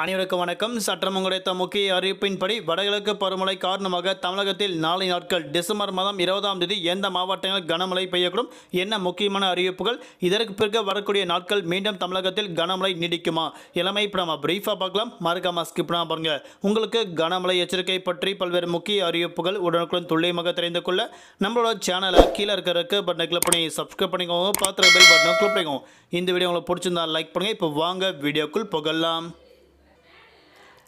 அனைவருக்கும் வணக்கம். சற்றம் கிடைத்த முக்கிய அறிவிப்பின்படி வடகிழக்கு பருவமழை காரணமாக தமிழகத்தில் நாளை நாட்கள் டிசம்பர் மாதம் இருபதாம் தேதி எந்த மாவட்டங்களில் கனமழை பெய்யக்கூடும் என்ன முக்கியமான அறிவிப்புகள்? இதற்கு பிறகு வரக்கூடிய நாட்கள் மீண்டும் தமிழகத்தில் கனமழை நீடிக்குமா? இளமை இப்போ நம்ம பிரீஃபாக பார்க்கலாம். மறக்காம ஸ்கிப் பாருங்க. உங்களுக்கு கனமழை எச்சரிக்கை பற்றி பல்வேறு முக்கிய அறிவிப்புகள் உடனுக்குடன் துல்லியமாக தெரிந்து கொள்ள நம்மளோட சேனலை கீழே இருக்கிற பட்டனை கிளிக் பண்ணி சப்ஸ்கிரைப் பண்ணிக்கோங்க. பார்த்துற பெல் பட்டனை கிளிக் பண்ணிக்கோங்க. இந்த வீடியோ உங்களுக்கு பிடிச்சிருந்தா லைக் பண்ணுங்க. இப்போ வாங்க வீடியோக்குள் புகழலாம்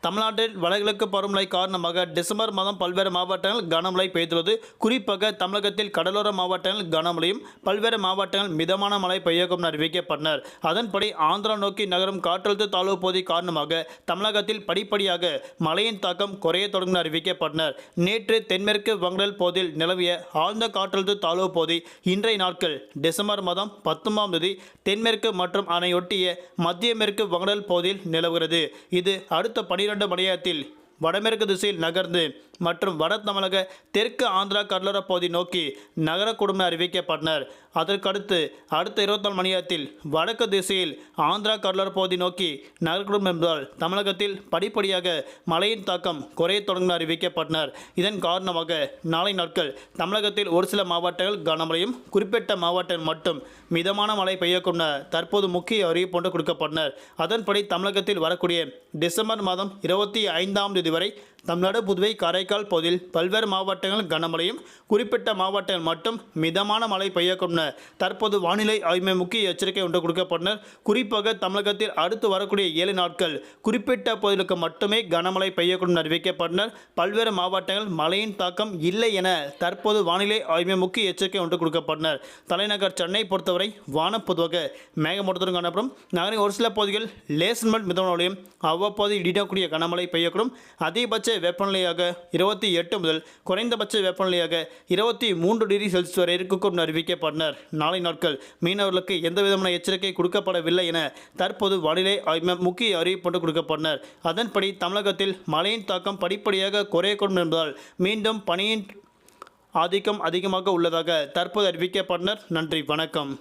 தமிழ்நாட்டில் வடகிழக்கு பருவமழை காரணமாக டிசம்பர் மாதம் பல்வேறு மாவட்டங்கள் கனமழை பெய்துள்ளது. குறிப்பாக தமிழகத்தில் கடலோர மாவட்டங்கள் கனமழையும் பல்வேறு மாவட்டங்கள் மிதமான மழை பெய்யக்கும் அறிவிக்கப்பட்டனர். அதன்படி ஆந்திரா நோக்கி நகரும் காற்றழுத்த தாழ்வு பகுதி காரணமாக தமிழகத்தில் படிப்படியாக மழையின் தாக்கம் குறைய தொடங்கும் அறிவிக்கப்பட்டனர். நேற்று தென்மேற்கு வங்கடல் பகுதியில் நிலவிய ஆழ்ந்த காற்றழுத்த தாழ்வு பகுதி இன்றைய நாட்கள் டிசம்பர் மாதம் பத்தொன்பதாம் தேதி தென்மேற்கு மற்றும் அதனையொட்டிய மத்திய மேற்கு வங்கடல் பகுதியில் நிலவுகிறது. இது அடுத்த பனிரெண்டு மணி நேரத்தில் வடமேற்கு திசையில் நகர்ந்து மற்றும் வட தமிழக தெற்கு ஆந்திரா கடலோரப் பகுதி நோக்கி நகரக்கூடும் அறிவிக்கப்பட்டனர். அதற்கடுத்து அடுத்த இருபத்தி மணி நேரத்தில் வடக்கு திசையில் ஆந்திரா கடலோர பகுதி நோக்கி நகரக்கூடும் என்பதால் தமிழகத்தில் படிப்படியாக மழையின் தாக்கம் குறைய தொடங்கும் அறிவிக்கப்பட்டனர். இதன் காரணமாக நாளை நாட்கள் தமிழகத்தில் ஒரு சில மாவட்டங்கள் கனமழையும் குறிப்பிட்ட மாவட்டங்கள் மட்டும் மிதமான மழை பெய்யக்கும் தற்போது முக்கிய அறிவிப்பு ஒன்று கொடுக்கப்பட்டனர். அதன்படி தமிழகத்தில் வரக்கூடிய டிசம்பர் மாதம் இருபத்தி ஐந்தாம் தேதி வரை தமிழ்நாடு புதுவை காரைக்கால் பகுதியில் பல்வேறு மாவட்டங்கள் கனமழையும் குறிப்பிட்ட மாவட்டங்கள் மட்டும் மிதமான மழை பெய்யக்கும் தற்போது வானிலை ஆய்வு முக்கிய எச்சரிக்கை ஒன்று கொடுக்கப்பட்டனர். குறிப்பாக தமிழகத்தில் அடுத்து வரக்கூடிய ஏழு நாட்கள் குறிப்பிட்ட பகுதிகளுக்கு மட்டுமே கனமழை பெய்யக்கூடும் என அறிவிக்கப்பட்டனர். பல்வேறு மாவட்டங்கள் மழையின் தாக்கம் இல்லை என தற்போது வானிலை ஆய்வு முக்கிய எச்சரிக்கை ஒன்று கொடுக்கப்பட்டனர். தலைநகர் சென்னை பொறுத்தவரை வானம் பொதுவாக மேகமூட்டத்துடன் காணப்படும். நகரின் ஒரு சில பகுதிகள் லேசன் மல் மிதமழையும் அவ்வப்போது இடிடக்கூடிய கனமழை பெய்யக்கூடும். அதிகபட்ச வெப்பநிலையாக இருபத்தி எட்டு முதல் குறைந்தபட்ச வெப்பநிலையாக இருபத்தி மூன்று டிகிரி செல்சியஸ் வரை இருக்கக்கூடும் அறிவிக்கப்பட்டனர். அறிவிக்கப்பட்டனர் நாளை நாட்கள் மீனவர்களுக்கு எந்த விதமான எச்சரிக்கை கொடுக்கப்படவில்லை என தற்போது வானிலை முக்கிய அறிவிப்பு கொடுக்கப்பட்டனர். அதன்படி தமிழகத்தில் மழையின் தாக்கம் படிப்படியாக குறையக்கூடும் என்பதால் மீண்டும் பனியின் ஆதிக்கம் அதிகமாக உள்ளதாக தற்போது அறிவிக்கப்பட்டனர். நன்றி வணக்கம்.